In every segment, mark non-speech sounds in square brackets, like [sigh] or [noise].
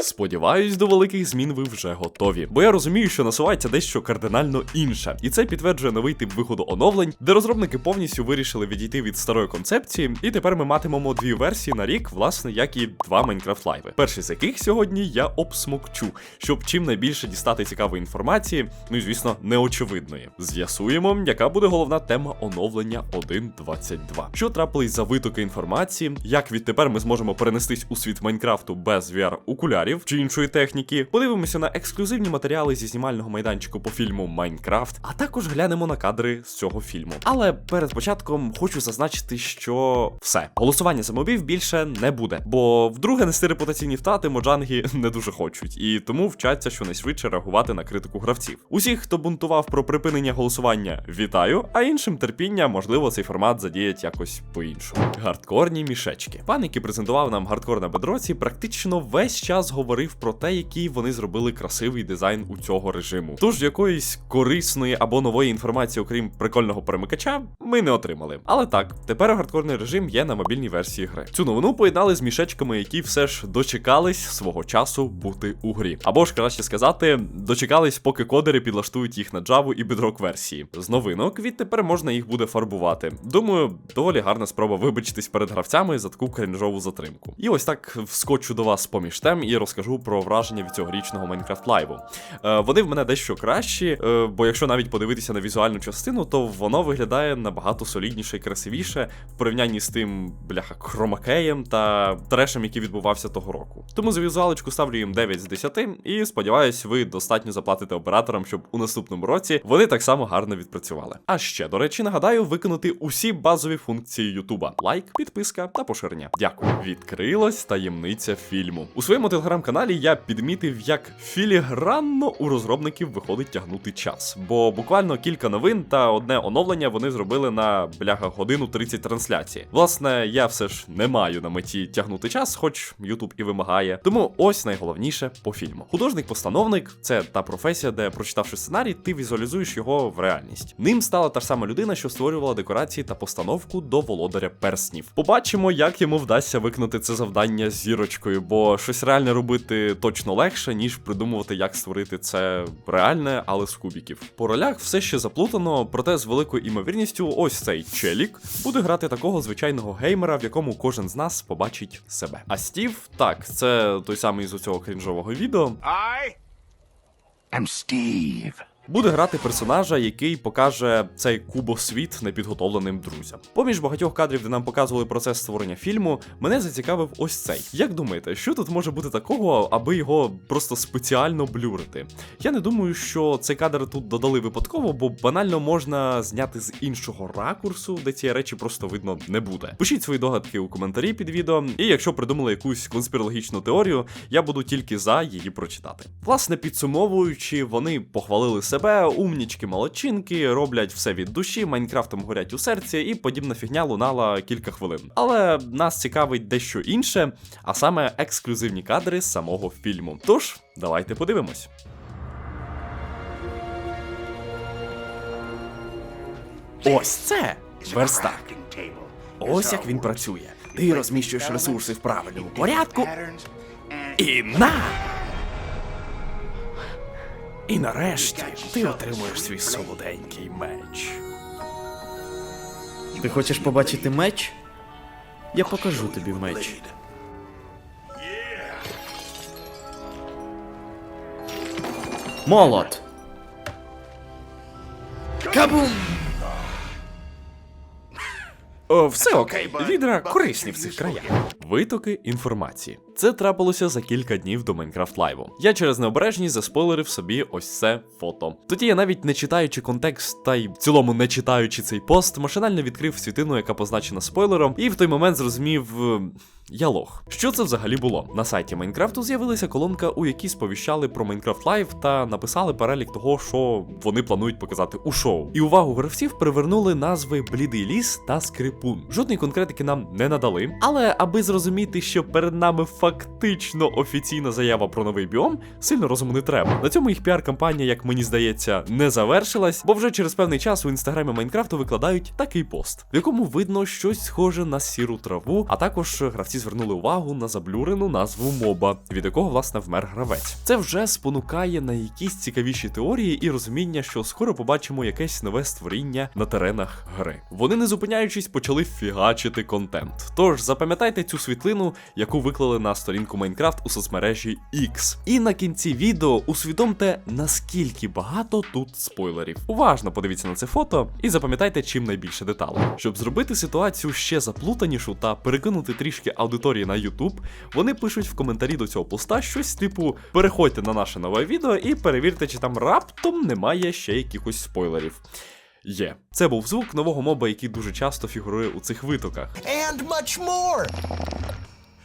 Сподіваюсь, до великих змін ви вже готові. Бо я розумію, що насувається дещо кардинально інше. І це підтверджує новий тип виходу оновлень, де розробники повністю вирішили відійти від старої концепції, і тепер ми матимемо дві версії на рік, власне, як і два Майнкрафт лайви. Перший з яких сьогодні я обсмокчу, щоб чим найбільше дістати цікавої інформації, ну і звісно, неочевидної. З'ясуємо, яка буде головна тема оновлення 1.22. Що трапились за витоки інформації, як відтепер ми зможемо перенестись у світ Майнкрафту без VR-окулярів чи іншої техніки. Подивимося на ексклюзивні матеріали зі знімального майданчику по фільму Майнкрафт, а також глянемо на кадри з цього фільму. Але перед початком хочу зазначити, що все голосування за мобів більше не буде, бо вдруге нести репутаційні втрати моджанги [laughs] не дуже хочуть, і тому вчаться щонайшвидше реагувати на критику гравців. Усіх, хто бунтував про припинення голосування, вітаю, а іншим терпіння, можливо, цей формат задіять якось по-іншому. Гардкорні мішечки. Пан, який презентував нам гардкор на бедроці, практично весь час говорив про те, який вони зробили красивий дизайн у цього режиму. Тож якоїсь корисної або нової інформації, окрім прикольного перемикача, ми не отримали. Але так, тепер гардкорний режим є на мобільній версії гри. Цю новину поєднали з мішечками, які все ж дочекались свого часу бути у грі. Або ж краще сказати, дочекались, поки кодери підлаштують їх на Java і Bedrock версії. З новинок відтепер можна їх буде фарбувати. Думаю, доволі гарна спроба вибачитись перед гравцями за таку крінжову затримку. І ось так вскочу до вас поміж тем і розкажу про враження від цьогорічного Майнкрафт лайву. Е, вони в мене дещо кращі, е, бо якщо навіть подивитися на візуальну частину, то воно виглядає набагато солідніше і красивіше в порівнянні з тим бляха хромакеєм та трешем, який відбувався того року. Тому за візуалочку ставлю їм 9 з 10 і сподіваюсь, ви достатньо заплатите операторам, щоб у наступному році вони так само гарно відпрацювали. А ще, до речі, нагадаю, виконати усі базові функції Ютуба: лайк, підписка та поширення. Дякую. Відкрилась таємниця фільму. У своєму телеграм-каналі я підмітив, як філігранно у розробників виходить тягнути час. Бо буквально кілька новин та одне оновлення вони зробили на бляха годину 30 трансляції. Власне, я все ж не маю на меті тягнути час, хоч Ютуб і вимагає. Тому ось найголовніше по фільму. Художник-постановник це та професія, де прочитавши сценарій, ти візуалізуєш його в реальність. Ним стала та ж сама людина, що створювала декорації та постановку до володаря перснів. Побачимо, як йому вдасться виконати це завдання зірочкою, бо щось реальне робити точно легше, ніж придумувати, як створити це реальне, але з кубіків. По ролях все ще заплутано, проте з великою імовірністю, ось цей челік буде грати такого звичайного геймера, в якому кожен з нас побачить себе. А Стів, так, це той самий з цього крінжового відео. I am Steve. Буде грати персонажа, який покаже цей кубосвіт непідготовленим друзям. Поміж багатьох кадрів, де нам показували процес створення фільму, мене зацікавив ось цей. Як думаєте, що тут може бути такого, аби його просто спеціально блюрити? Я не думаю, що цей кадр тут додали випадково, бо банально можна зняти з іншого ракурсу, де ці речі просто видно не буде. Пишіть свої догадки у коментарі під відео, і якщо придумали якусь конспірологічну теорію, я буду тільки за її прочитати. Власне, підсумовуючи, вони похвалили себе, умнічки, молодчинки, роблять все від душі, Майнкрафтом горять у серці, і подібна фігня лунала кілька хвилин. Але нас цікавить дещо інше, а саме ексклюзивні кадри самого фільму. Тож, давайте подивимось. Ось це верстак. Ось як він працює. Ти розміщуєш ресурси в правильному порядку. І на! І нарешті ти отримуєш свій солоденький меч. Ти хочеш побачити меч? Я покажу тобі меч. Молот. Кабум! О, все окей, відра корисні в цих краях. Витоки інформації. Це трапилося за кілька днів до Майнкрафт Лайву. Я через необережність заспойлерив собі ось це фото. Тоді я навіть не читаючи контекст, та й в цілому не читаючи цей пост, машинально відкрив світину, яка позначена спойлером, і в той момент зрозумів. е, Я лох. Що це взагалі було? На сайті Майнкрафту з'явилася колонка, у якій сповіщали про Майнкрафт Лайв та написали перелік того, що вони планують показати у шоу. І увагу гравців привернули назви Блідий ліс та Скрипун. Жодної конкретики нам не надали, але аби зрозуміти, що перед нами фактично офіційна заява про новий біом, сильно розуму не треба. На цьому їх піар-кампанія, як мені здається, не завершилась, бо вже через певний час у інстаграмі Майнкрафту викладають такий пост, в якому видно щось схоже на сіру траву, а також гравці звернули увагу на заблюрену назву моба, від якого власне вмер гравець. Це вже спонукає на якісь цікавіші теорії і розуміння, що скоро побачимо якесь нове створіння на теренах гри. Вони не зупиняючись почали фігачити контент. Тож запам'ятайте цю світлину, яку виклали на сторінку Майнкрафт у соцмережі X. І на кінці відео усвідомте, наскільки багато тут спойлерів. Уважно подивіться на це фото і запам'ятайте, чим найбільше деталей. Щоб зробити ситуацію ще заплутанішу та перекинути трішки аудиторії на YouTube, вони пишуть в коментарі до цього поста щось типу: переходьте на наше нове відео і перевірте, чи там раптом немає ще якихось спойлерів. Є. Це був звук нового моба, який дуже часто фігурує у цих витоках. and much more.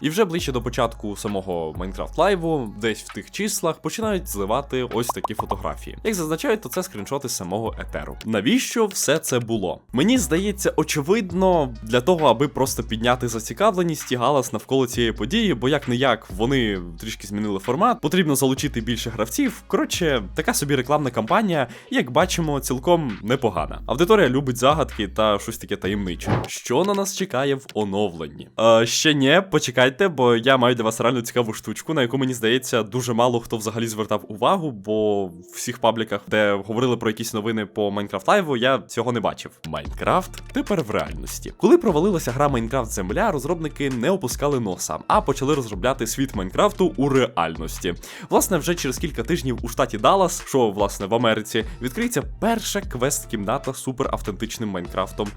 І вже ближче до початку самого Майнкрафт лайву, десь в тих числах, починають зливати ось такі фотографії. Як зазначають, то це скріншоти самого етеру. Навіщо все це було? Мені здається, очевидно, для того, аби просто підняти зацікавленість і галас навколо цієї події, бо як не як вони трішки змінили формат, потрібно залучити більше гравців. Коротше, така собі рекламна кампанія, як бачимо, цілком непогана. Аудиторія любить загадки та щось таке таємниче. Що на нас чекає в оновленні? Е, ще не, почекайте, бо я маю для вас реально цікаву штучку, на яку мені здається, дуже мало хто взагалі звертав увагу, бо в всіх пабліках, де говорили про якісь новини по Майнкрафт Лайву, я цього не бачив. Майнкрафт тепер в реальності. Коли провалилася гра Майнкрафт Земля, розробники не опускали носа, а почали розробляти світ Майнкрафту у реальності. Власне, вже через кілька тижнів у штаті Даллас, що власне в Америці, відкриється перша квест-кімната з суперавтентичним Майнкрафтом.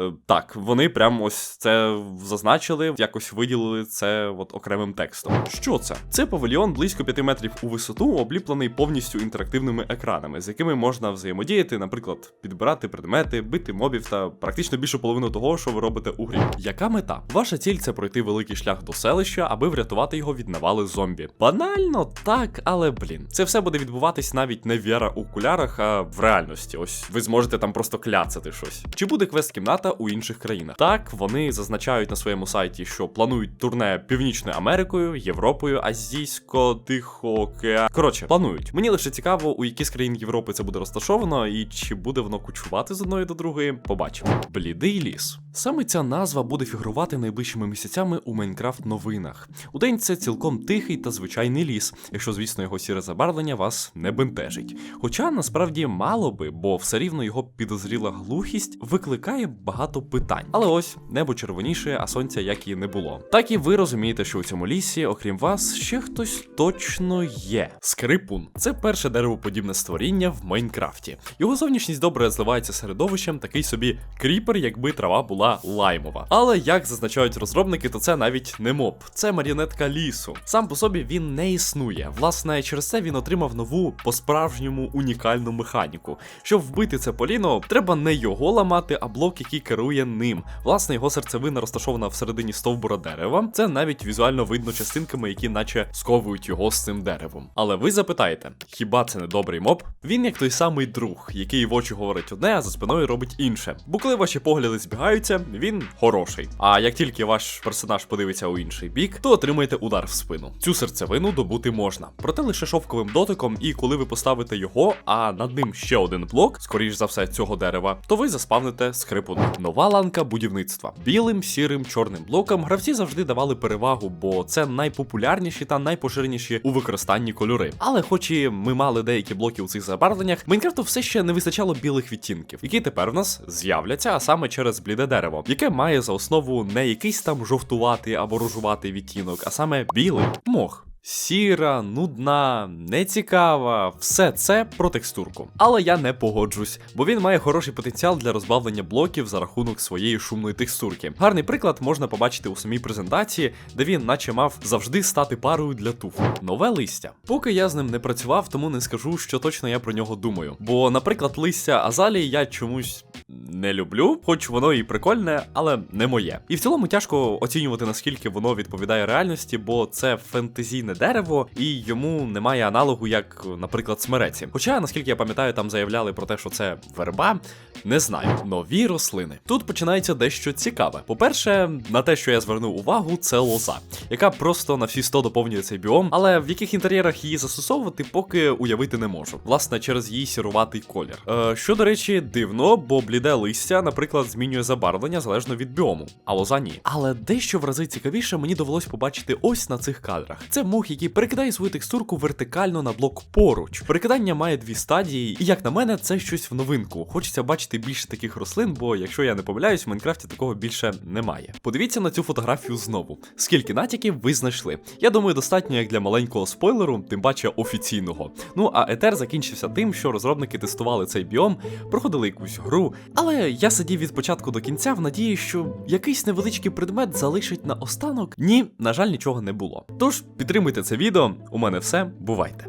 Е, так, вони прям ось це зазначили, якось виділили це от окремим текстом. Що це? Це павільйон близько 5 метрів у висоту, обліплений повністю інтерактивними екранами, з якими можна взаємодіяти, наприклад, підбирати предмети, бити мобів та практично більшу половину того, що ви робите у грі. Яка мета? Ваша ціль це пройти великий шлях до селища, аби врятувати його від навали зомбі. Банально, так, але блін, це все буде відбуватись навіть не в VR окулярах, а в реальності. Ось ви зможете там просто кляцати щось. Чи буде квест-кімната у інших країнах? Так, вони зазначають на своєму сайті, що планують турне Північною Америкою, Європою, Азійсько, Тихоокеан. Коротше, планують. Мені лише цікаво, у які з країн Європи це буде розташовано, і чи буде воно кучувати з одної до другої. Побачимо. Блідий ліс. Саме ця назва буде фігурувати найближчими місяцями у Майнкрафт новинах. Удень це цілком тихий та звичайний ліс, якщо, звісно, його сіре забарвлення вас не бентежить. Хоча насправді мало би, бо все рівно його підозріла глухість викликає багато питань. Але ось небо червоніше, а сонця як і не було. Так і ви розумієте, що у цьому лісі, окрім вас, ще хтось точно є. Скрипун це перше деревоподібне створіння в Майнкрафті. Його зовнішність добре зливається середовищем, такий собі кріпер, якби трава була лаймова. Але як зазначають розробники, то це навіть не моб, це маріонетка лісу. Сам по собі він не існує. Власне, через це він отримав нову по-справжньому унікальну механіку. Щоб вбити це поліно, треба не його ламати, а блок, який керує ним. Власне, його серцевина розташована всередині стовбура дерева. Це навіть візуально видно частинками, які наче сковують його з цим деревом. Але ви запитаєте, хіба це не добрий моб? Він як той самий друг, який в очі говорить одне, а за спиною робить інше. Бо коли ваші погляди збігаються, він хороший. А як тільки ваш персонаж подивиться у інший бік, то отримаєте удар в спину. Цю серцевину добути можна, проте лише шовковим дотиком, і коли ви поставите його, а над ним ще один блок, скоріш за все, цього дерева, то ви заспавните скрипуна. Нова ланка будівництва. Білим, сірим, чорним блокам гравці завжди давали перевагу, бо це найпопулярніші та найпоширеніші у використанні кольори. Але, хоч і ми мали деякі блоки у цих забарвленнях, Майнкрафту все ще не вистачало білих відтінків, які тепер в нас з'являться, а саме через бліде дерево, яке має за основу не якийсь там жовтуватий або рожуватий відтінок, а саме білий мох. Сіра, нудна, нецікава, все це про текстурку. Але я не погоджусь, бо він має хороший потенціал для розбавлення блоків за рахунок своєї шумної текстурки. Гарний приклад можна побачити у самій презентації, де він, наче мав завжди стати парою для туф. Нове листя. Поки я з ним не працював, тому не скажу, що точно я про нього думаю. Бо, наприклад, листя Азалії я чомусь не люблю, хоч воно і прикольне, але не моє. І в цілому тяжко оцінювати наскільки воно відповідає реальності, бо це фентезійне дерево, і йому немає аналогу, як, наприклад, смереці. Хоча, наскільки я пам'ятаю, там заявляли про те, що це верба. Не знаю, нові рослини. Тут починається дещо цікаве. По-перше, на те, що я звернув увагу, це лоза, яка просто на всі 100 доповнює цей біом, але в яких інтер'єрах її застосовувати, поки уявити не можу. Власне, через її сіруватий колір. Е, що, до речі, дивно, бо бліде листя, наприклад, змінює забарвлення залежно від біому, а лоза ні. Але дещо в рази цікавіше мені довелось побачити ось на цих кадрах. Це мох, який перекидає свою текстурку вертикально на блок поруч. Перекидання має дві стадії, і як на мене, це щось в новинку. Хочеться бачити більше таких рослин, бо якщо я не помиляюсь, в Майнкрафті такого більше немає. Подивіться на цю фотографію знову. Скільки натяків ви знайшли? Я думаю, достатньо як для маленького спойлеру, тим паче офіційного. Ну а етер закінчився тим, що розробники тестували цей біом, проходили якусь гру. Але я сидів від початку до кінця в надії, що якийсь невеличкий предмет залишить на останок. Ні, на жаль, нічого не було. Тож підтримуйте це відео. У мене все. Бувайте.